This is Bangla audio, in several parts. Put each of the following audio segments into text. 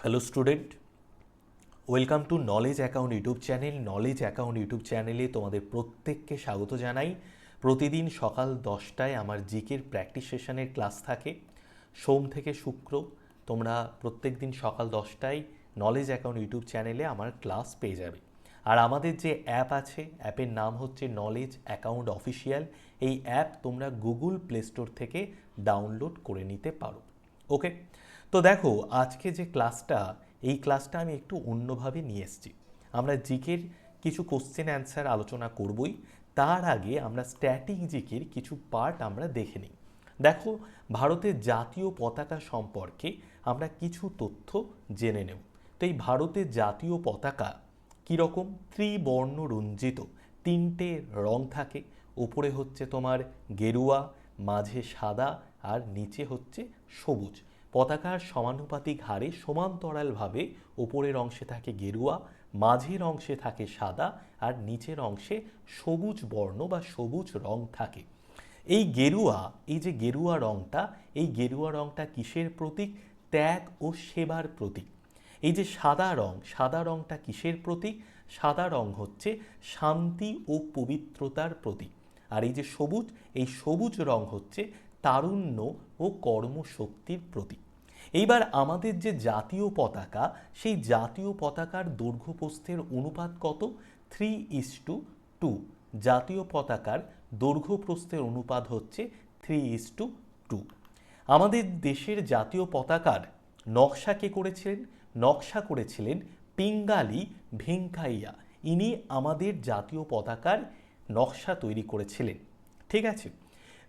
Hello student welcome to knowledge account YouTube channel knowledge account YouTube চ্যানেলে তোমাদের প্রত্যেককে স্বাগত জানাই। প্রতিদিন সকাল দশটায় আমার জিকের প্র্যাকটিস সেশনের ক্লাস থাকে। সোম থেকে শুক্র তোমরা প্রত্যেক দিন সকাল দশটায় নলেজ অ্যাকাউন্ট ইউটিউব চ্যানেলে আমার ক্লাস পেয়ে যাবে। আর আমাদের যে অ্যাপ আছে অ্যাপের নাম হচ্ছে নলেজ অ্যাকাউন্ট অফিসিয়াল এই অ্যাপ তোমরা গুগল প্লে স্টোর থেকে ডাউনলোড করে নিতে পারো। ওকে তো দেখো, আজকে যে ক্লাসটা, এই ক্লাসটা আমি একটু অন্যভাবে নিয়ে এসেছি। আমরা জিকের কিছু কোশ্চেন অ্যান্সার আলোচনা করবই। তার আগে আমরা স্ট্যাটিক জিকের কিছু পার্ট আমরা দেখে নিই। দেখো, ভারতের জাতীয় পতাকা সম্পর্কে আমরা কিছু তথ্য জেনে নেব। তো এই ভারতের জাতীয় পতাকা কীরকম? ত্রিবর্ণ রঞ্জিত। তিনটে রং থাকে। ওপরে হচ্ছে তোমার গেরুয়া, মাঝে সাদা আর নিচে হচ্ছে সবুজ। পতাকার সমানুপাতিক হারে সমান্তরালভাবে ওপরের অংশে থাকে গেরুয়া, মাঝের অংশে থাকে সাদা আর নিচের অংশে সবুজ বর্ণ বা সবুজ রং থাকে। এই গেরুয়া, এই যে গেরুয়া রংটা, এই গেরুয়া রংটা কিসের প্রতীক? ত্যাগ ও সেবার প্রতীক। এই যে সাদা রং, সাদা রংটা কিসের প্রতীক? সাদা রং হচ্ছে শান্তি ও পবিত্রতার প্রতীক। আর এই যে সবুজ, এই সবুজ রং হচ্ছে তারুণ্য ও কর্মশক্তির প্রতীক। এইবার আমাদের যে জাতীয় পতাকা, সেই জাতীয় পতাকার দৈর্ঘ্য প্রস্থের অনুপাত কত? থ্রি ইস টু টু জাতীয় পতাকার দৈর্ঘ্যপ্রস্থের অনুপাত হচ্ছে থ্রি ইস টু টু আমাদের দেশের জাতীয় পতাকার নকশা কে করেছিলেন? নকশা করেছিলেন পিঙ্গালি ভেঙ্কাইয়া। ইনি আমাদের জাতীয় পতাকার নকশা তৈরি করেছিলেন। ঠিক আছে?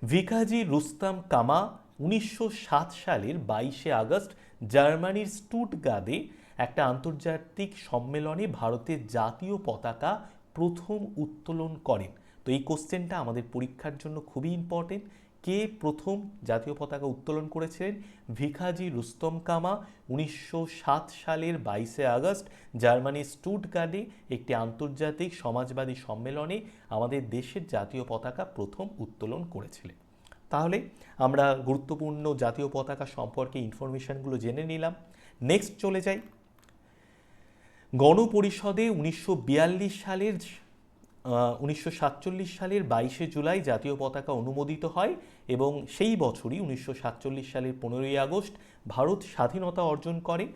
ভিকাজি রুস্তাম কামা উনিশশো সাত সালের বাইশে আগস্ট জার্মানির স্টুটগাদে একটা আন্তর্জাতিক সম্মেলনে ভারতের জাতীয় পতাকা প্রথম উত্তোলন করেন। তো এই কোশ্চেনটা আমাদের পরীক্ষার জন্য খুবই ইম্পর্টেন্ট কে প্রথম জাতীয় পতাকা উত্তোলন করেছিলেন? ভিখাজি রুস্তম কামা, উনিশশো সাত সালের বাইশে আগস্ট, জার্মানির স্টুটগার্ডে একটি আন্তর্জাতিক সমাজবাদী সম্মেলনে আমাদের দেশের জাতীয় পতাকা প্রথম উত্তোলন করেছিলেন। তাহলে আমরা গুরুত্বপূর্ণ জাতীয় পতাকা সম্পর্কে ইনফরমেশনগুলো জেনে নিলাম। নেক্সট চলে যাই। গণপরিষদে উনিশশো বিয়াল্লিশ সালের উনিশশো সাতচল্লিশ সালের বাইশে জুলাই জাতীয় পতাকা অনুমোদিত হয় এবং সেই বছরই উনিশশো সাতচল্লিশ সালের পনেরোই আগস্ট ভারত স্বাধীনতা অর্জন করে।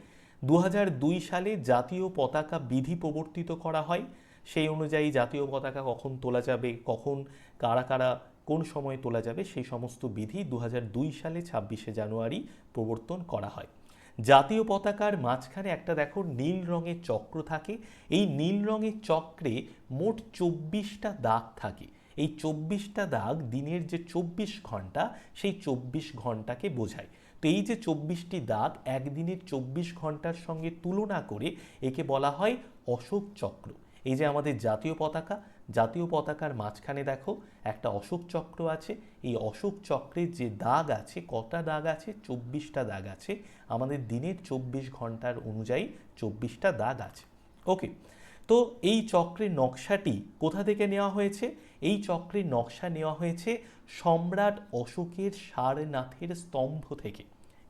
দু হাজার দুই সালে জাতীয় পতাকা বিধি প্রবর্তিত করা হয়। সেই অনুযায়ী জাতীয় পতাকা কখন তোলা যাবে, কখন, কারা কারা, কোন সময়ে তোলা যাবে, সেই সমস্ত বিধি দু হাজার দুই সালে ছাব্বিশে জানুয়ারি প্রবর্তন করা হয়। জাতীয় পতাকার মাঝখানে একটা দেখো নীল রঙের চক্র থাকে। এই নীল রঙের চক্রে মোট চব্বিশটা দাগ থাকে। এই চব্বিশটা দাগ দিনের যে চব্বিশ ঘণ্টা, সেই চব্বিশ ঘন্টাকে বোঝায়। তো এই যে চব্বিশটি দাগ একদিনের চব্বিশ ঘণ্টার সঙ্গে তুলনা করে একে বলা হয় অশোক চক্র। এই যে আমাদের জাতীয় পতাকা জাতীয় পতাকার মাঝখানে দেখো একটা অশোক চক্র আছে। এই অশোক চক্রের যে দাগ আছে, কটা দাগ আছে? চব্বিশটা দাগ আছে। আমাদের দিনের চব্বিশ ঘণ্টার অনুযায়ী চব্বিশটা দাগ আছে। ওকে, তো এই চক্রের নকশাটি কোথা থেকে নেওয়া হয়েছে? এই চক্রের নকশা নেওয়া হয়েছে সম্রাট অশোকের সারনাথের স্তম্ভ থেকে।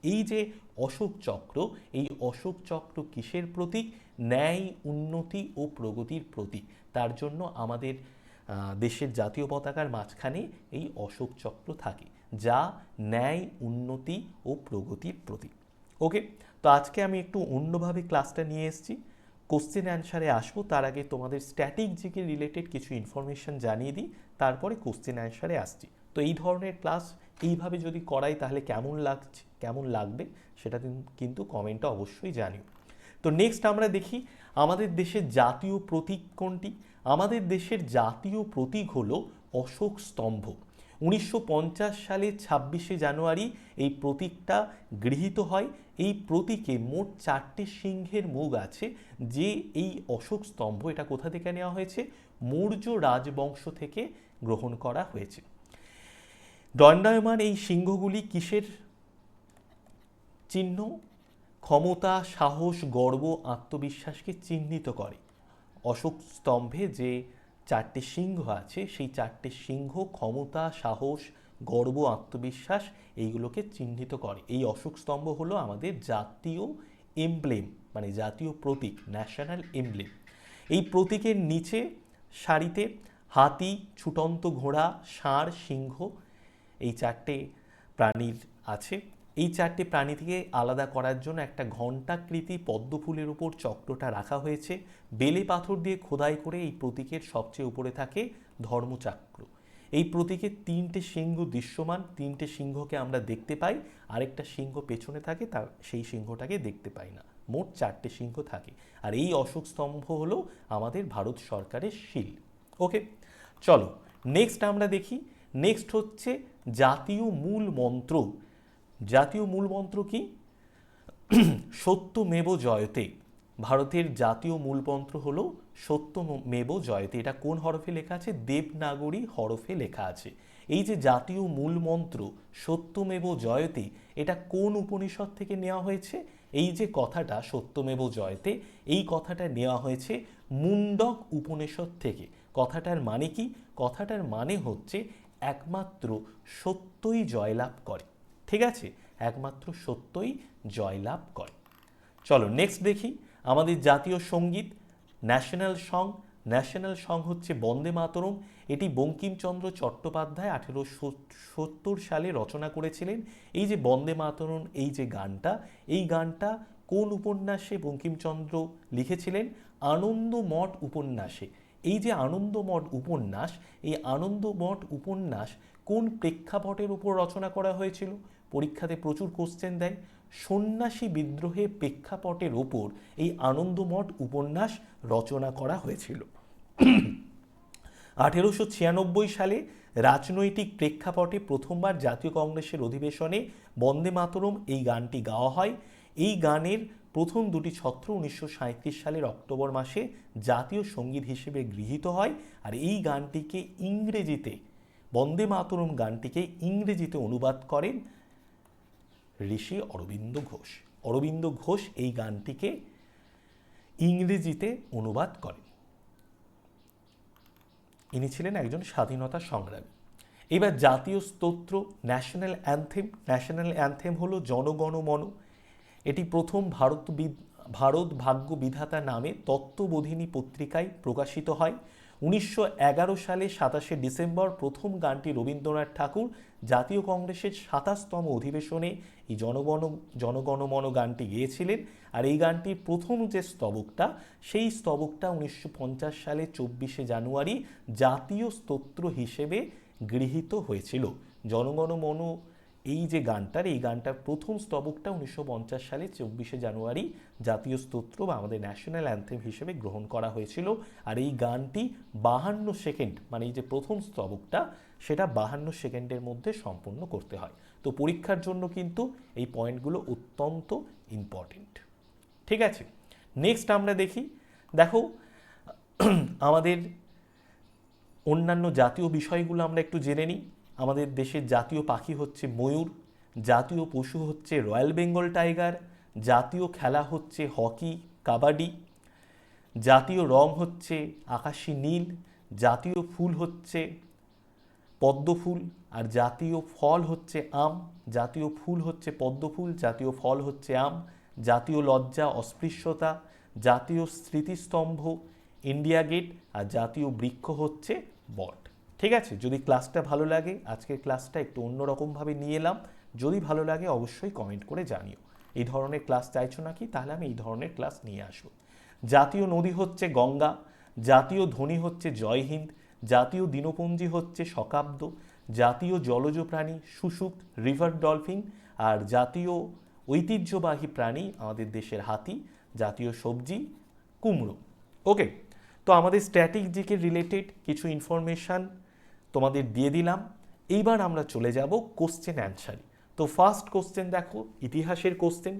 এই যে অশোক চক্র, এই অশোক চক্র কিসের প্রতীক? ন্যায়, উন্নতি ও প্রগতির প্রতীক। তার জন্য আমাদের দেশের জাতীয় পতাকার মাঝখানে এই অশোক চক্র থাকে, যা ন্যায়, উন্নতি ও প্রগতির প্রতীক। ওকে, তো আজকে আমি একটু অন্যভাবে ক্লাসটা নিয়ে এসেছি। কোশ্চেন অ্যান্সারে আসব, তার আগে তোমাদের স্ট্যাটিক জিকে রিলেটেড কিছু ইনফরমেশন জানিয়ে দিই, তারপরে কোশ্চেন অ্যান্সারে আসছি। তো এই ধরনের ক্লাস এইভাবে যদি করাই তাহলে কেমন লাগছে, কেমন লাগবে সেটা কিন্তু কমেন্টটা অবশ্যই জানিও। তো নেক্সট আমরা দেখি আমাদের দেশের জাতীয় প্রতীক কোনটি? আমাদের দেশের জাতীয় প্রতীক হলো অশোক স্তম্ভ। উনিশশো সালের ছাব্বিশে জানুয়ারি এই প্রতীকটা গৃহীত হয়। এই প্রতীকে মোট চারটে সিংহের মুখ আছে যে এই অশোক স্তম্ভ এটা কোথা থেকে নেওয়া হয়েছে? মৌর্য রাজবংশ থেকে গ্রহণ করা হয়েছে। দণ্ডায়মান এই সিংহগুলি কিসের চিহ্ন? ক্ষমতা, সাহস, গর্ব, আত্মবিশ্বাসকে চিহ্নিত করে। অশোক স্তম্ভে যে চারটে সিংহ আছে, সেই চারটে সিংহ ক্ষমতা, সাহস, গর্ব, আত্মবিশ্বাস এইগুলোকে চিহ্নিত করে। এই অশোক স্তম্ভ হলো আমাদের জাতীয় এমব্লেম মানে জাতীয় প্রতীক, ন্যাশনাল এমব্লেম। এই প্রতীকের নিচে সারিতে হাতি, ছুটন্ত ঘোড়া, ষাঁড়, সিংহ এই চারটে প্রাণীর আছে। এই চারটে প্রাণী থেকে আলাদা করার জন্য একটা ঘণ্টাকৃতি পদ্ম ফুলের উপর চক্রটা রাখা হয়েছে। বেলে পাথর দিয়ে খোদাই করে এই প্রতীকের সবচেয়ে উপরে থাকে ধর্মচক্র। এই প্রতীকে তিনটে সিংহ দৃশ্যমান, তিনটে সিংহকে আমরা দেখতে পাই। আরেকটা সিংহ পেছনে থাকে, তার সেই সিংহটাকে দেখতে পাই না। মোট চারটে সিংহ থাকে। আর এই অশোক স্তম্ভ হলো আমাদের ভারত সরকারের শিল। ওকে, চলো নেক্সট আমরা দেখি। নেক্সট হচ্ছে জাতীয় মূল মন্ত্র, জাতীয় মূল মন্ত্র কি? সত্যমেব জয়তে। ভারতের জাতীয় মূলমন্ত্র হলো সত্যমেব জয়তে। এটা কোন হরফে লেখা আছে? দেবনাগরী হরফে লেখা আছে। এই যে জাতীয় মূল মন্ত্র, সত্যমেব জয়তে, এটা কোন উপনিষদ থেকে নেওয়া হয়েছে? এই যে কথাটা, সত্যমেব জয়তে, এই কথাটা নেওয়া হয়েছে মুন্ডক উপনিষদ থেকে। কথাটার মানে কি? কথাটার মানে হচ্ছে একমাত্র সত্যই জয়লাভ করে। ঠিক আছে? একমাত্র সত্যই জয়লাভ করে। চলো নেক্সট দেখি। আমাদের জাতীয় সংগীত ন্যাশনাল সং ন্যাশনাল সং হচ্ছে বন্দে মাতরম। এটি বঙ্কিমচন্দ্র চট্টোপাধ্যায় আঠেরোশো সত্তর সালে রচনা করেছিলেন। এই যে বন্দে মাতরম, এই যে গানটা, এই গানটা কোন উপন্যাসে বঙ্কিমচন্দ্র লিখেছিলেন? আনন্দমঠ উপন্যাসে। এই যে আনন্দমঠ উপন্যাস, এই আনন্দমঠ উপন্যাস কোন প্রেক্ষাপটের উপর রচনা করা হয়েছিল? পরীক্ষাতে প্রচুর কোশ্চেন দেয়। সন্ন্যাসী বিদ্রোহের প্রেক্ষাপটের ওপর এই আনন্দমঠ উপন্যাস রচনা করা হয়েছিল। আঠেরোশো ছিয়ানব্বই সালে রাজনৈতিক প্রেক্ষাপটে প্রথমবার জাতীয় কংগ্রেসের অধিবেশনে বন্দে মাতরম এই গানটি গাওয়া হয়। এই গানের প্রথম দুটি ছত্র উনিশশো সাঁইত্রিশ সালের অক্টোবর মাসে জাতীয় সংগীত হিসেবে গৃহীত হয় আর এই গানটিকে ইংরেজিতে, বন্দে মাতরম গানটিকে ইংরেজিতে অনুবাদ করেন ঋষি অরবিন্দ ঘোষ। অরবিন্দ ঘোষ এই গানটিকে ইংরেজিতে অনুবাদ করেন। ইনি ছিলেন একজন স্বাধীনতা সংগ্রামী। এবার জাতীয় স্তোত্র, ন্যাশনাল অ্যান্থেম ন্যাশনাল অ্যান্থেম হলো জনগণমন। এটি প্রথম ভারত ভারত ভাগ্য বিধাতা নামে তত্ত্ববোধিনী পত্রিকায় প্রকাশিত হয়। উনিশশো এগারো সালে সাতাশে ডিসেম্বর প্রথম গানটি রবীন্দ্রনাথ ঠাকুর জাতীয় কংগ্রেসের সাতাশতম অধিবেশনে এই জনগণ জনগণমন গানটি গেয়েছিলেন। আর এই গানটির প্রথম যে স্তবকটা, সেই স্তবকটা উনিশশো পঞ্চাশ সালে চব্বিশে জানুয়ারি জাতীয় স্তোত্র হিসেবে গৃহীত হয়েছিল। জনগণমন এই যে গানটার, এই গানটার প্রথম স্তবকটা উনিশশো পঞ্চাশ সালে চব্বিশে জানুয়ারি জাতীয় স্তোত্র বা আমাদের ন্যাশনাল অ্যান্থেম হিসেবে গ্রহণ করা হয়েছিল। আর এই গানটি বাহান্ন সেকেন্ড মানে এই যে প্রথম স্তবকটা, সেটা বাহান্ন সেকেন্ডের মধ্যে সম্পন্ন করতে হয়। তো পরীক্ষার জন্য কিন্তু এই পয়েন্টগুলো অত্যন্ত ইম্পর্টেন্ট। ঠিক আছে, নেক্সট আমরা দেখি। দেখো, আমাদের অন্যান্য জাতীয় বিষয়গুলো আমরা একটু জেনে নিই। আমাদের দেশের জাতীয় পাখি হচ্ছে ময়ূর, জাতীয় পশু হচ্ছে রয়্যাল বেঙ্গল টাইগার, জাতীয় খেলা হচ্ছে হকি, কাবাডি, জাতীয় রং হচ্ছে আকাশি নীল, জাতীয় ফুল হচ্ছে পদ্ম ফুল আর জাতীয় ফল হচ্ছে আম, জাতীয় ফুল হচ্ছে পদ্ম ফুল জাতীয় ফল হচ্ছে আম, জাতীয় লজ্জা, অস্পৃশ্যতা, জাতীয় স্মৃতিস্তম্ভ, ইন্ডিয়া গেট আর জাতীয় বৃক্ষ হচ্ছে বট। ঠিক আছে, যদি ক্লাসটা ভালো লাগে, আজকের ক্লাসটা একটু অন্যরকমভাবে নিয়ে এলাম। যদি ভালো লাগে, অবশ্যই কমেন্ট করে জানিও। এই ধরনের ক্লাস চাইছো নাকি, তাহলে আমি এই ধরনের ক্লাস নিয়ে আসব। জাতীয় নদী হচ্ছে গঙ্গা, জাতীয় ধ্বনি হচ্ছে জয় হিন্দ, জাতীয় দিনপঞ্জি হচ্ছে শকাব্দ, জাতীয় জলজ প্রাণী শুশুক রিভার ডলফিন আর জাতীয় ঐতিহ্যবাহী প্রাণী আমাদের দেশের হাতি, জাতীয় সবজি, কুমড়ো। ওকে তো আমাদের স্ট্র্যাটেজিকে রিলেটেড কিছু ইনফরমেশান তোমাদের দিয়ে দিলাম। এইবার আমরা চলে যাব কোশ্চেন অ্যান্সারে তো ফার্স্ট কোশ্চেন দেখো, ইতিহাসের কোশ্চেন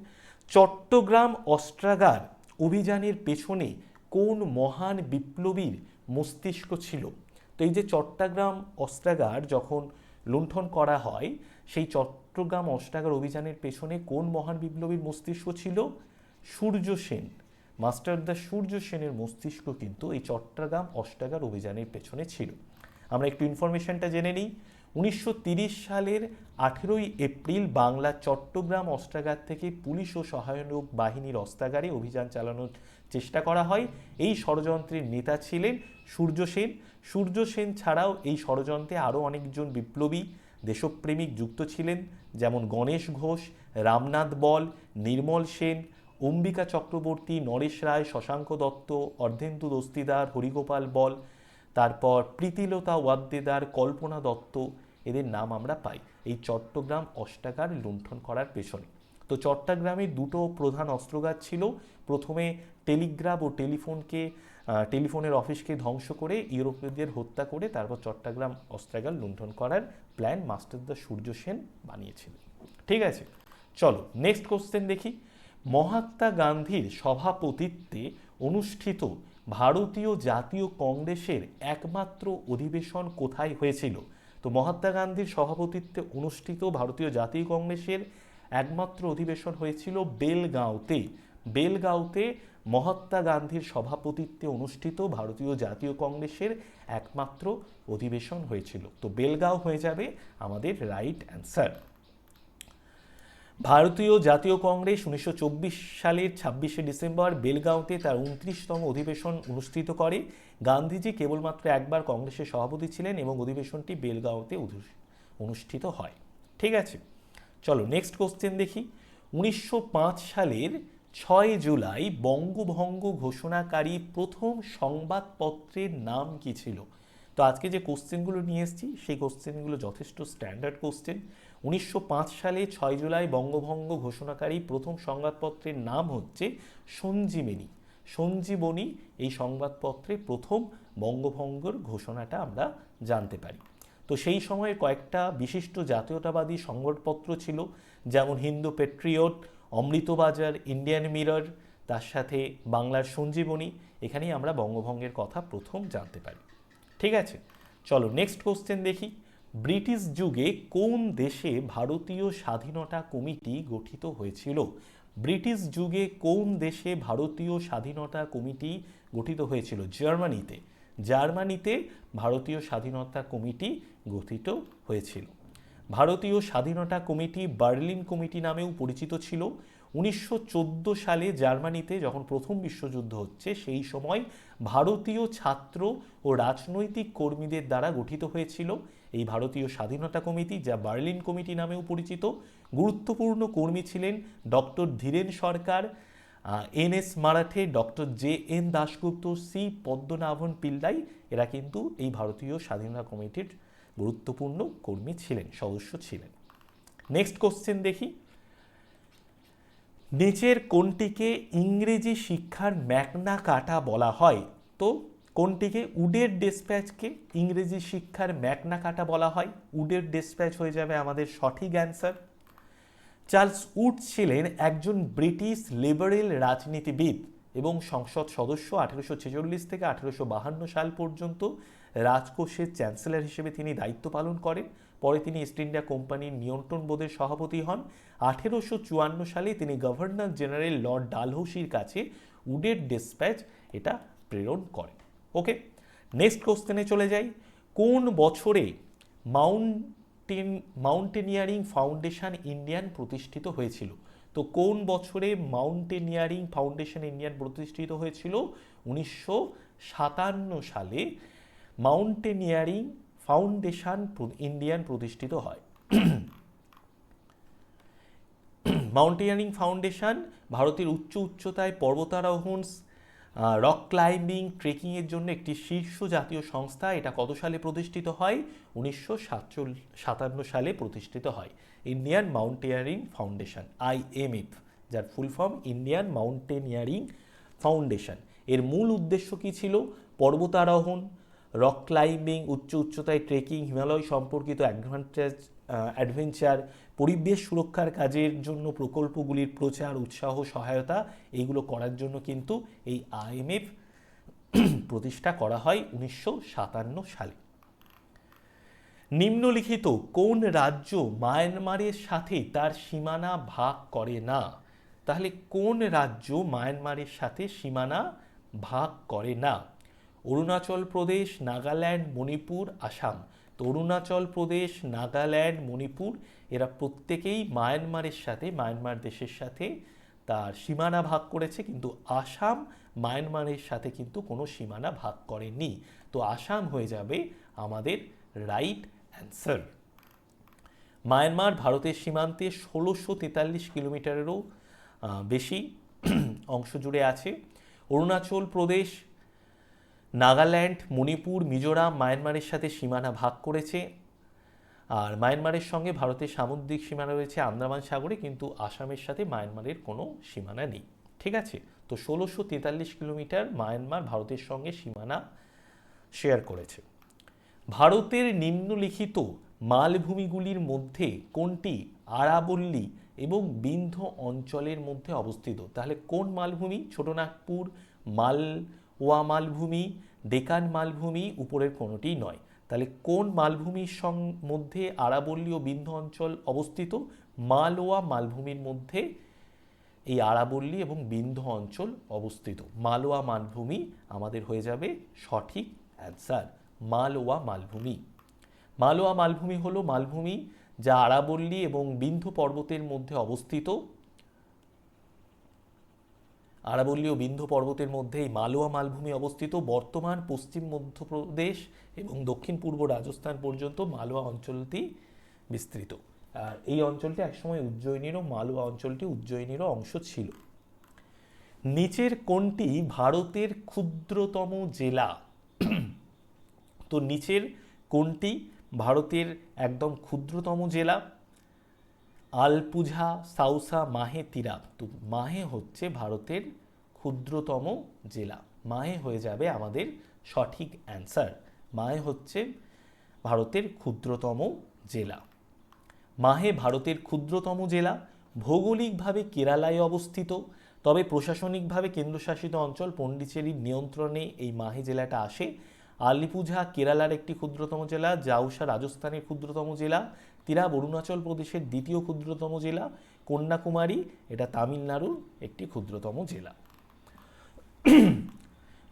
চট্টগ্রাম অস্ত্রাগার অভিযানের পেছনে কোন মহান বিপ্লবীর মস্তিষ্ক ছিল? তো এই যে চট্টগ্রাম অস্ত্রাগার যখন লুণ্ঠন করা হয়, সেই চট্টগ্রাম অস্ত্রাগার অভিযানের পেছনে কোন মহান বিপ্লবীর মস্তিষ্ক ছিল? সূর্য সেন। মাস্টার দ্য সূর্য সেনের মস্তিষ্ক কিন্তু এই চট্টগ্রাম অস্ত্রাগার অভিযানের পেছনে ছিল। আমরা একটু ইনফরমেশনটা জেনে নিই। উনিশশো সালের আঠেরোই এপ্রিল বাংলা, চট্টগ্রাম, অস্ত্রাগার থেকে পুলিশ ও সহায়ক বাহিনীর অস্ত্রাগারে অভিযান চালানোর চেষ্টা করা হয়। এই ষড়যন্ত্রের নেতা ছিলেন সূর্য সেন। সূর্য সেন ছাড়াও এই ষড়যন্ত্রে আরও অনেকজন বিপ্লবী, দেশপ্রেমিক যুক্ত ছিলেন, যেমন গণেশ ঘোষ, রামনাথ বল, নির্মল সেন, অম্বিকা চক্রবর্তী, নরেশ রায়, শশাঙ্ক দত্ত, অর্ধেন্দু দস্তিদার, হরিগোপাল বল তারপর প্রীতিলতা, ওয়াদ্দেদার, কল্পনা দত্ত, এদের নাম আমরা পাই। এই চট্টগ্রাম অষ্টাগার লুণ্ঠন করার পেছনে। তো চট্টগ্রামে দুটো প্রধান অস্ত্রগার ছিল। প্রথমে টেলিগ্রাফ ও টেলিফোনকে টেলিফোনের অফিসকে ধ্বংস করে ইউরোপীয়দের হত্যা করে তারপর চট্টগ্রাম অস্ত্রাগার লুণ্ঠন করার প্ল্যান মাস্টারদা সূর্য সেন বানিয়েছিলেন ঠিক আছে? চলো নেক্সট কোশ্চেন দেখি। মহাত্মা গান্ধীর সভাপতিত্বে অনুষ্ঠিত ভারতীয় জাতীয় কংগ্রেসের একমাত্র অধিবেশন কোথায় হয়েছিল? তো মহাত্মা গান্ধীর সভাপতিত্বে অনুষ্ঠিত ভারতীয় জাতীয় কংগ্রেসের একমাত্র অধিবেশন হয়েছিল বেলগাঁওতে। বেলগাঁওতে মহাত্মা গান্ধীর সভাপতিত্বে অনুষ্ঠিত ভারতীয় জাতীয় কংগ্রেসের একমাত্র অধিবেশন হয়েছিল। তো বেলগাঁও হয়ে যাবে আমাদের রাইট অ্যান্সার ভারতীয় জাতীয় কংগ্রেস উনিশশো চব্বিশ সালের ছাব্বিশে ডিসেম্বর বেলগাঁওতে তার উনত্রিশতম অধিবেশন অনুষ্ঠিত করে। গান্ধীজি কেবলমাত্র একবার কংগ্রেসের সভাপতি ছিলেন এবং অধিবেশনটি বেলগাঁওতে অনুষ্ঠিত হয়। ঠিক আছে, চলো নেক্সট কোশ্চেন দেখি। উনিশশো পাঁচ সালের ছয় জুলাই বঙ্গভঙ্গ ঘোষণাকারী প্রথম সংবাদপত্রের নাম কি ছিল? তো আজকে যে কোশ্চেনগুলো নিয়ে এসেছি, সেই কোশ্চেনগুলো যথেষ্ট স্ট্যান্ডার্ড কোশ্চেন উনিশশো পাঁচ সালে ছয় জুলাই বঙ্গভঙ্গ ঘোষণাকারী প্রথম সংবাদপত্রের নাম হচ্ছে সঞ্জীবিনী সঞ্জীবনী এই সংবাদপত্রে প্রথম বঙ্গভঙ্গর ঘোষণাটা আমরা জানতে পারি। তো সেই সময়ে কয়েকটা বিশিষ্ট জাতীয়তাবাদী সংবাদপত্র ছিল, যেমন Hindu Patriot, Amrita Bazar, Indian Mirror, তার সাথে বাংলার সঞ্জীবনী এখানেই আমরা বঙ্গভঙ্গের কথা প্রথম জানতে পারি। ঠিক আছে, চলো নেক্সট কোশ্চেন দেখি। ব্রিটিশ যুগে কোন দেশে ভারতীয় স্বাধীনতা কমিটি গঠিত হয়েছিল? ব্রিটিশ যুগে কোন দেশে ভারতীয় স্বাধীনতা কমিটি গঠিত হয়েছিল? জার্মানিতে। জার্মানিতে ভারতীয় স্বাধীনতা কমিটি গঠিত হয়েছিল। ভারতীয় স্বাধীনতা কমিটি বার্লিন কমিটি নামেও পরিচিত ছিল। উনিশশো চোদ্দ সালে জার্মানিতে যখন প্রথম বিশ্বযুদ্ধ হচ্ছে, সেই সময় ভারতীয় ছাত্র ও রাজনৈতিক কর্মীদের দ্বারা গঠিত হয়েছিল। এই ভারতীয় স্বাধীনতা কমিটি, যা বার্লিন কমিটি নামেও পরিচিত, গুরুত্বপূর্ণ কর্মী ছিলেন doctor Dhiren Sarkar N S Marathe, doctor J N Dasgupta, C Padmanabhan Pillai, এরা কিন্তু এই ভারতীয় স্বাধীনতা কমিটির গুরুত্বপূর্ণ কর্মী ছিলেন, সদস্য ছিলেন। নেক্সট কোশ্চেন দেখি। নিচের কোনটিকে ইংরেজি শিক্ষার ম্যাগনা কাটা বলা হয়? তো কোনটিকে উডের ডেসপ্যাচকে ইংরেজি শিক্ষার ম্যাগনা কাটা বলা হয়? উডের ডেসপ্যাচ হয়ে যাবে আমাদের সঠিক অ্যান্সার। চার্লস উড ছিলেন একজন ব্রিটিশ লিবারেল রাজনীতিবিদ এবং সংসদ সদস্য আঠেরোশো ছেচল্লিশ থেকে আঠেরোশো বাহান্ন সাল পর্যন্ত রাজকোষের চ্যান্সেলর হিসেবে তিনি দায়িত্ব পালন করেন। পরে তিনি ইস্ট ইন্ডিয়া কোম্পানির নিয়ন্ত্রণ বোর্ডের সভাপতি হন। আঠেরোশো চুয়ান্ন সালে তিনি গভর্নর জেনারেল লর্ড ডালহৌসির কাছে উডের ডিসপ্যাচ এটা প্রেরণ করেন। ওকে নেক্সট কোশ্চেনে চলে যাই। কোন বছরে মাউন্টেন, মাউন্টেনিয়ারিং ফাউন্ডেশন ইন্ডিয়ান প্রতিষ্ঠিত হয়েছিল? তো কোন বছরে মাউন্টেনিয়ারিং ফাউন্ডেশন ইন্ডিয়ান প্রতিষ্ঠিত হয়েছিল? উনিশশো সাতান্ন সালে মাউন্টেনিয়ারিং ফাউন্ডেশন ইন্ডিয়ান প্রতিষ্ঠিত হয়। মাউন্টেনিয়ারিং ফাউন্ডেশন ভারতের উচ্চ উচ্চতায় পর্বতারোহণ রক ক্লাইম্বিং ট্রেকিংয়ের জন্য একটি শীর্ষ জাতীয় সংস্থা, এটা কত সালে প্রতিষ্ঠিত হয়? উনিশশো সাতান্ন সালে প্রতিষ্ঠিত হয়। ইন্ডিয়ান মাউন্টেনিয়ারিং ফাউন্ডেশন আইএমএফ যার full form Indian mountaineering foundation এর মূল উদ্দেশ্য কী ছিল? পর্বতারোহণ রক ক্লাইম্বিং উচ্চ উচ্চতায় ট্রেকিং হিমালয় সম্পর্কিত অ্যাডভান্টেজ অ্যাডভেঞ্চার পরিবেশ সুরক্ষার কাজের জন্য প্রকল্পগুলির প্রচার, উৎসাহ, সহায়তা, এইগুলো করার জন্য কিন্তু এই আইএমএফ প্রতিষ্ঠা করা হয় উনিশশো সাতান্ন সালে। নিম্নলিখিত, কোন রাজ্য মায়ানমারের সাথে তার সীমানা ভাগ করে না? তাহলে কোন রাজ্য মায়ানমারের সাথে সীমানা ভাগ করে না? অরুণাচল প্রদেশ, নাগাল্যান্ড, মণিপুর, আসাম। অরুণাচল প্রদেশ, নাগাল্যান্ড, মণিপুর, এরা প্রত্যেকেই মায়ানমারের সাথে, মায়ানমার দেশের সাথে তার সীমানা ভাগ করেছে, কিন্তু আসাম মায়ানমারের সাথে কিন্তু কোনো সীমানা ভাগ করেনি। তো আসাম হয়ে যাবে আমাদের রাইট অ্যান্সার মায়ানমার ভারতের সীমান্তে ষোলোশো তেতাল্লিশ কিলোমিটারেরও বেশি অংশ জুড়ে আছে। অরুণাচল প্রদেশ নাগাল্যান্ড, মণিপুর, মিজোরাম, মায়ানমারের সাথে সীমানা ভাগ করেছে। আর মায়ানমারের সঙ্গে ভারতের সামুদ্রিক সীমানা রয়েছে আন্দামান সাগরে, কিন্তু আসামের সাথে মায়ানমারের কোনো সীমানা নেই। ঠিক আছে? তো ষোলোশো তেতাল্লিশ কিলোমিটার মায়ানমার ভারতের সঙ্গে সীমানা শেয়ার করেছে। ভারতের নিম্নলিখিত মালভূমিগুলির মধ্যে কোনটি আরাবল্লী এবং বিন্ধ্য অঞ্চলের মধ্যে অবস্থিত? তাহলে কোন মালভূমি? ছোটনাগপুর মালওয়া মালভূমি, ডেকান মালভূমি উপরের কোনোটিই নয়। তাহলে কোন মালভূমির সং- মধ্যে আরাবল্লী ও বিন্ধ্য অঞ্চল অবস্থিত? মালওয়া মালভূমির মধ্যে এই আরাবল্লী এবং বিন্ধ্য অঞ্চল অবস্থিত। মালওয়া মালভূমি আমাদের হয়ে যাবে সঠিক অ্যান্সার মালওয়া মালভূমি। মালওয়া মালভূমি হলো মালভূমি যা আরাবল্লী এবং বিন্ধ্য পর্বতের মধ্যে অবস্থিত। আরাবল্লী ও বিন্ধ্য পর্বতের মধ্যেই এই মালওয়া মালভূমি অবস্থিত বর্তমান পশ্চিম মধ্যপ্রদেশ এবং দক্ষিণ পূর্ব রাজস্থান পর্যন্ত মালওয়া অঞ্চলটি বিস্তৃত। আর এই অঞ্চলটি একসময় উজ্জয়িনীরও, মালওয়া অঞ্চলটি উজ্জয়িনীরও অংশ ছিল। নিচের কোনটি ভারতের ক্ষুদ্রতম জেলা। তো নিচের কোনটি ভারতের একদম ক্ষুদ্রতম জেলা। আলপুঝা, সাউসা, মাহে তিরাপ তো মাহে হচ্ছে ভারতের ক্ষুদ্রতম জেলা। মাহে হয়ে যাবে আমাদের সঠিক অ্যান্সার মাহে হচ্ছে ভারতের ক্ষুদ্রতম জেলা। মাহে ভারতের ক্ষুদ্রতম জেলা। ভৌগোলিকভাবে কেরালায় অবস্থিত। তবে প্রশাসনিকভাবে কেন্দ্রশাসিত অঞ্চল পণ্ডিচেরির নিয়ন্ত্রণে এই মাহে জেলাটা আসে। আলিপুঝা কেরালার একটি ক্ষুদ্রতম জেলা, জাউসা রাজস্থানের ক্ষুদ্রতম জেলা তিরাব অরুণাচল প্রদেশের দ্বিতীয় ক্ষুদ্রতম জেলা, কন্যাকুমারী, এটা তামিলনাড়ুর একটি ক্ষুদ্রতম জেলা।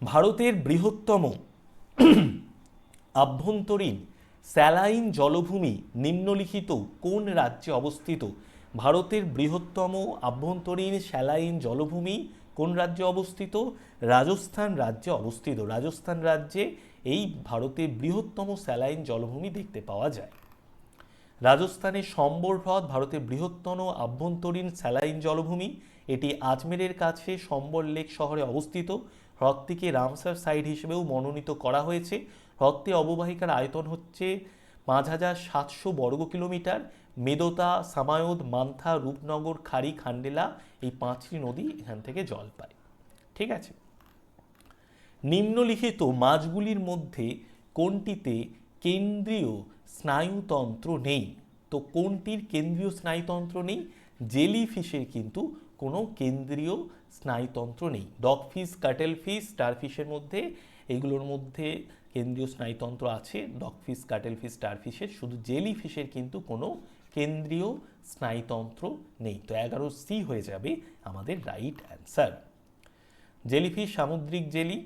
ভারতের বৃহত্তম আভ্যন্তরীণ স্যালাইন জলভূমি নিম্নলিখিত কোন রাজ্যে অবস্থিত? ভারতের বৃহত্তম আভ্যন্তরীণ স্যালাইন জলভূমি কোন রাজ্যে অবস্থিত? রাজস্থান রাজ্যে অবস্থিত। রাজস্থান রাজ্যে এই ভারতের বৃহত্তম স্যালাইন জলভূমি দেখতে পাওয়া যায়। রাজস্থানের সম্বর হ্রদ, ভারতের বৃহত্তম আভ্যন্তরীণ স্যালাইন জলভূমি। এটি আজমেরের কাছে সম্বর লেক শহরে অবস্থিত। হ্রদটিকে রামসার সাইট হিসেবেও মনোনীত করা হয়েছে। হ্রদটি অববাহিকার আয়তন হচ্ছে পাঁচ হাজার সাতশো বর্গ কিলোমিটার। মেদতা, সামায়দ, মান্থা, রূপনগর, খাড়ি, খান্ডেলা এই পাঁচটি নদী এখান থেকে জল পায়। ঠিক আছে? নিম্নলিখিত মাছগুলির মধ্যে কোনটিতে কেন্দ্রীয় স্নায়ুতন্ত্র নেই। তো কোনটির কেন্দ্রীয় স্নায়ুতন্ত্র নেই? জেলি ফিশের কিন্তু কোনো কেন্দ্রীয় স্নায়ুতন্ত্র নেই। Dog fish, cuttle fish, star ফিশের মধ্যে এগুলোর মধ্যে কেন্দ্রীয় স্নায়ুতন্ত্র আছে। Dog fish, cuttle fish, star ফিশের শুধু জেলি ফিশের কিন্তু কোনো কেন্দ্রীয় স্নায়ুতন্ত্র নেই। তো এগারো সি হয়ে যাবে আমাদের রাইট অ্যান্সার। জেলিফিশ সামুদ্রিক জেলি,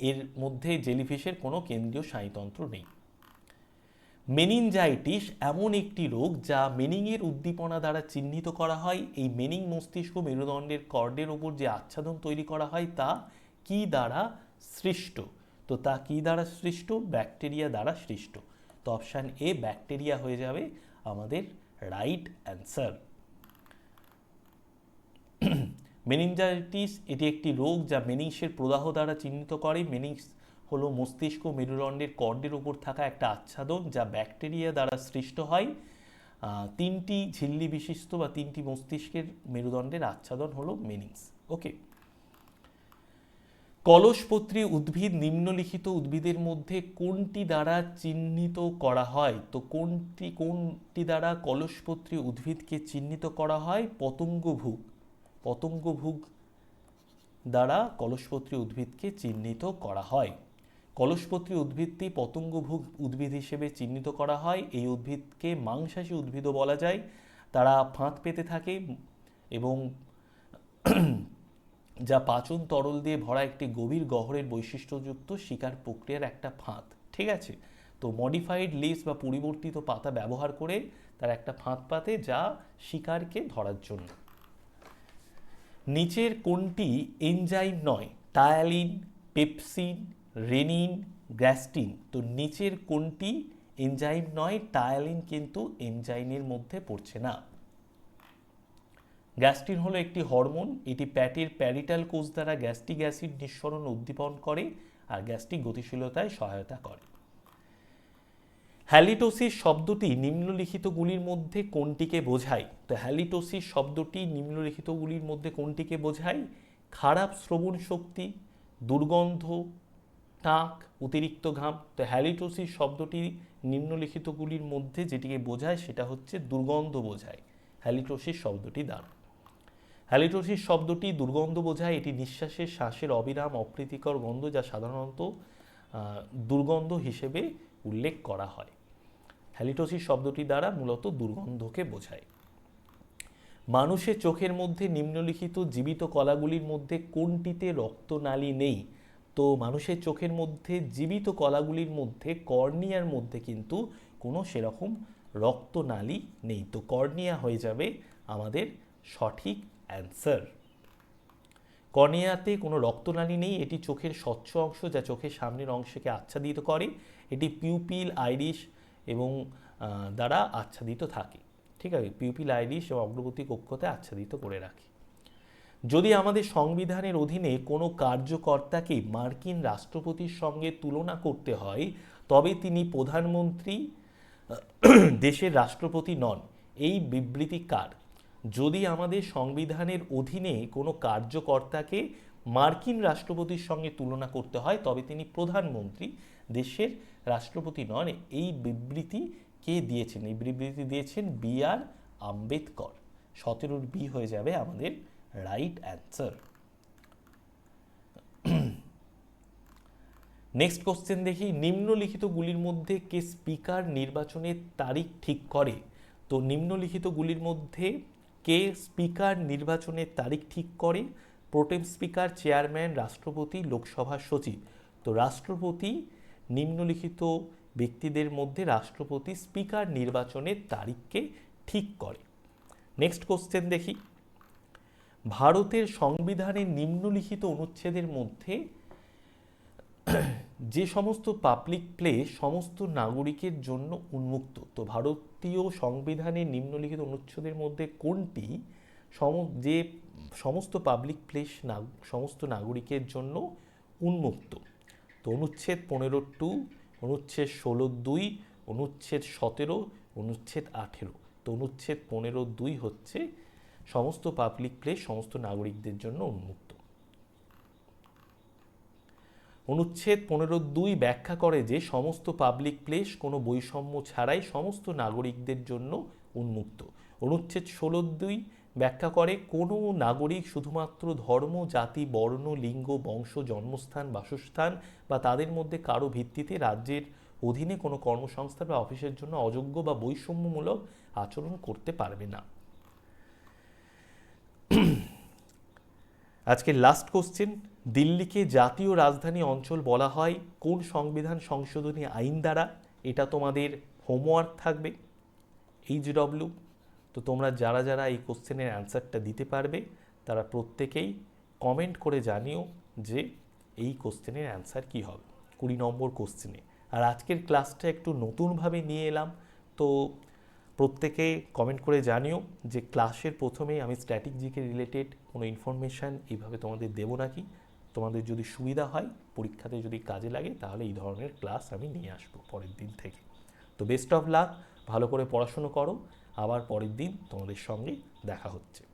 এর মধ্যে জেলিফিশের কোনো কেন্দ্রীয় স্নায়ুতন্ত্র নেই। মেনিনজাইটিস এমন একটি রোগ যা মেনিংয়ের উদ্দীপনা দ্বারা চিহ্নিত করা হয়। এই মেনিং মস্তিষ্ক মেরুদণ্ডের কর্ডের ওপর যে আচ্ছাদন তৈরি করা হয় তা কি দ্বারা সৃষ্ট? তো তা কি দ্বারা সৃষ্ট? ব্যাকটেরিয়া দ্বারা সৃষ্ট। তো অপশান এ, ব্যাকটেরিয়া হয়ে যাবে আমাদের রাইট অ্যান্সার। মেনিনজাইটিস এটি একটি রোগ যা মেনিংসের প্রদাহ দ্বারা চিহ্নিত করে। মেনিংস হলো মস্তিষ্ক মেরুদণ্ডের কর্ডের উপর থাকা একটা আচ্ছাদন যা ব্যাকটেরিয়া দ্বারা সৃষ্ট হয়। তিনটি ঝিল্লি বিশিষ্ট বা তিনটি মস্তিষ্কের মেরুদণ্ডের আচ্ছাদন হলো মেনিংস। ওকে। কলসপত্রী উদ্ভিদ নিম্নলিখিত উদ্ভিদের মধ্যে কোনটি দ্বারা চিহ্নিত করা হয়? তো কোনটি কোনটি দ্বারা কলসপত্রী উদ্ভিদকে চিহ্নিত করা হয়? পতঙ্গভুগ। পতঙ্গভুগ দ্বারা কলসপত্রী উদ্ভিদকে চিহ্নিত করা হয়। কলসপত্রী উদ্ভিদটি পতঙ্গভোগ উদ্ভিদ হিসেবে চিহ্নিত করা হয়। এই উদ্ভিদকে মাংসাশী উদ্ভিদও বলা যায়। তারা ফাঁদ পেতে থাকে এবং যা পাচন তরল দিয়ে ভরা একটি গভীর গহরের বৈশিষ্ট্যযুক্ত শিকার প্রক্রিয়ার একটা ফাঁদ। ঠিক আছে? তো মডিফাইড লিভস বা পরিবর্তিত পাতা ব্যবহার করে তার একটা ফাঁদ পাতে যা শিকারকে ধরার জন্য। নিচের কোনটি এনজাইম নয় টায়ালিন পেপসিন রেনিন গ্যাস্টিন। তো নিচের কোনটি? এনজাইম নয়, টায়ালিন কিন্তু এনজাইমের মধ্যে পড়ছে না। গ্যাস্ট্রিন হলো একটি হরমোন, এটি প্যাটের প্যারিটাল কোষ দ্বারা গ্যাস্ট্রিক অ্যাসিড নিঃসরণ উদ্দীপন করে আর গ্যাস্ট্রিক গতিশীলতায় সহায়তা করে। হ্যালিটোসিস শব্দটি নিম্নলিখিতগুলির মধ্যে কোনটিকে বোঝায়? তো হ্যালিটোসিস শব্দটি নিম্নলিখিতগুলির মধ্যে কোনটিকে বোঝায়? খারাপ শ্রবণ শক্তি, দুর্গন্ধ টাক, অতিরিক্ত ঘাম, তো হ্যালিটোসিস শব্দটি নিম্নলিখিতগুলির মধ্যে যেটিকে বোঝায় সেটা হচ্ছে দুর্গন্ধ বোঝায়। হ্যালিটোসিস শব্দটি দ্বারা। হ্যালিটোসিস শব্দটি দুর্গন্ধ বোঝায়, এটি নিঃশ্বাসের শ্বাসের অবিরাম অপ্রীতিকর গন্ধ যা সাধারণত দুর্গন্ধ হিসেবে উল্লেখ করা হয়। হ্যালিটোসিস শব্দটি দ্বারা মূলত দুর্গন্ধকে বোঝায়। মানুষের চোখের মধ্যে নিম্নলিখিত জীবিত কলাগুলির মধ্যে কোনটিতে রক্তনালী নেই তো মানুষের চোখের মধ্যে, জীবিত কলাগুলির মধ্যে, কর্নিয়ার মধ্যে কিন্তু কোনো সেরকম রক্তনালী নেই। তো কর্নিয়া হয়ে যাবে আমাদের সঠিক অ্যান্সার। কর্নিয়াতে কোনো রক্তনালী নেই, এটি চোখের স্বচ্ছ অংশ যা চোখের সামনের অংশকে আচ্ছাদিত করে, এটি পিউপিল আইরিশ এবং দ্বারা আচ্ছাদিত থাকে। ঠিক আছে, পিউপিল আইরিশ এবং অগ্রবর্তী কক্ষতে আচ্ছাদিত করে রাখে। যদি আমাদের সংবিধানের অধীনে কোনো কার্যকর্তাকে মার্কিন রাষ্ট্রপতির সঙ্গে তুলনা করতে হয়, তবে তিনি প্রধানমন্ত্রী, দেশের রাষ্ট্রপতি নন। এই বিবৃতি কার? যদি আমাদের সংবিধানের অধীনে কোনো কার্যকর্তাকে মার্কিন রাষ্ট্রপতির সঙ্গে তুলনা করতে হয়, তবে তিনি প্রধানমন্ত্রী, দেশের রাষ্ট্রপতি নন। এই বিবৃতি কে দিয়েছেন? এই বিবৃতি দিয়েছেন বি আর আম্বেদকর। সতেরোর বি হয়ে যাবে আমাদের রাইট অ্যান্সার নেক্সট কোশ্চেন দেখি নিম্নলিখিতগুলির মধ্যে কে স্পিকার নির্বাচনের তারিখ ঠিক করে? তো নিম্নলিখিতগুলির মধ্যে কে স্পিকার নির্বাচনের তারিখ ঠিক করে? প্রোটেম স্পিকার চেয়ারম্যান রাষ্ট্রপতি, লোকসভা সচিব। তো রাষ্ট্রপতি, নিম্নলিখিত ব্যক্তিদের মধ্যে রাষ্ট্রপতি স্পিকার নির্বাচনের তারিখকে ঠিক করে। নেক্সট কোশ্চেন দেখি। ভারতের সংবিধানের নিম্নলিখিত অনুচ্ছেদের মধ্যে যে সমস্ত পাবলিক প্লেস সমস্ত নাগরিকের জন্য উন্মুক্ত, তো ভারতীয় সংবিধানের নিম্নলিখিত অনুচ্ছেদের মধ্যে কোনটি? সম, যে সমস্ত পাবলিক প্লেস সমস্ত নাগরিকের জন্য উন্মুক্ত, তো অনুচ্ছেদ পনেরো টু, অনুচ্ছেদ ষোলো দুই, অনুচ্ছেদ সতেরো, অনুচ্ছেদ আঠেরো, তো অনুচ্ছেদ পনেরো দুই হচ্ছে সমস্ত পাবলিক প্লেস সমস্ত নাগরিকদের জন্য উন্মুক্ত। অনুচ্ছেদ পনেরো দুই ব্যাখ্যা করে যে সমস্ত পাবলিক প্লেস কোনো বৈষম্য ছাড়াই সমস্ত নাগরিকদের জন্য উন্মুক্ত। অনুচ্ছেদ ষোলো দুই ব্যাখ্যা করে কোনো নাগরিক শুধুমাত্র ধর্ম, জাতি, বর্ণ, লিঙ্গ, বংশ, জন্মস্থান, বাসস্থান বা তাদের মধ্যে কারও ভিত্তিতে রাজ্যের অধীনে কোনো কর্মসংস্থান বা অফিসের জন্য অযোগ্য বা বৈষম্যমূলক আচরণ করতে পারবে না। আজকে লাস্ট কোশ্চেন দিল্লিকে জাতীয় রাজধানী অঞ্চল বলা হয় কোন সংবিধান সংশোধনী আইন দ্বারা? এটা তোমাদের হোমওয়ার্ক থাকবে এইচ ডব্লিউ তো তোমরা যারা যারা এই কোশ্চেনের অ্যান্সারটা দিতে পারবে, তারা প্রত্যেকেই কমেন্ট করে জানিও যে এই কোশ্চেনের অ্যান্সার কী হবে। কুড়ি নম্বর কোশ্চেনে আর আজকের ক্লাসটা একটু নতুনভাবে নিয়ে এলাম, তো প্রত্যেকে কমেন্ট করে জানিও যে ক্লাসের প্রথমেই আমি স্ট্যাটিক জিকে রিলেটেড কোনো ইনফরমেশান এইভাবে তোমাদের দেবো নাকি? তোমাদের যদি সুবিধা হয়, পরীক্ষাতে যদি কাজে লাগে, তাহলে এই ধরনের ক্লাস আমি নিয়ে আসব পরের দিন থেকে। তো বেস্ট অফ লাক ভালো করে পড়াশুনো করো, আবার পরের দিন তোমাদের সঙ্গে দেখা হচ্ছে।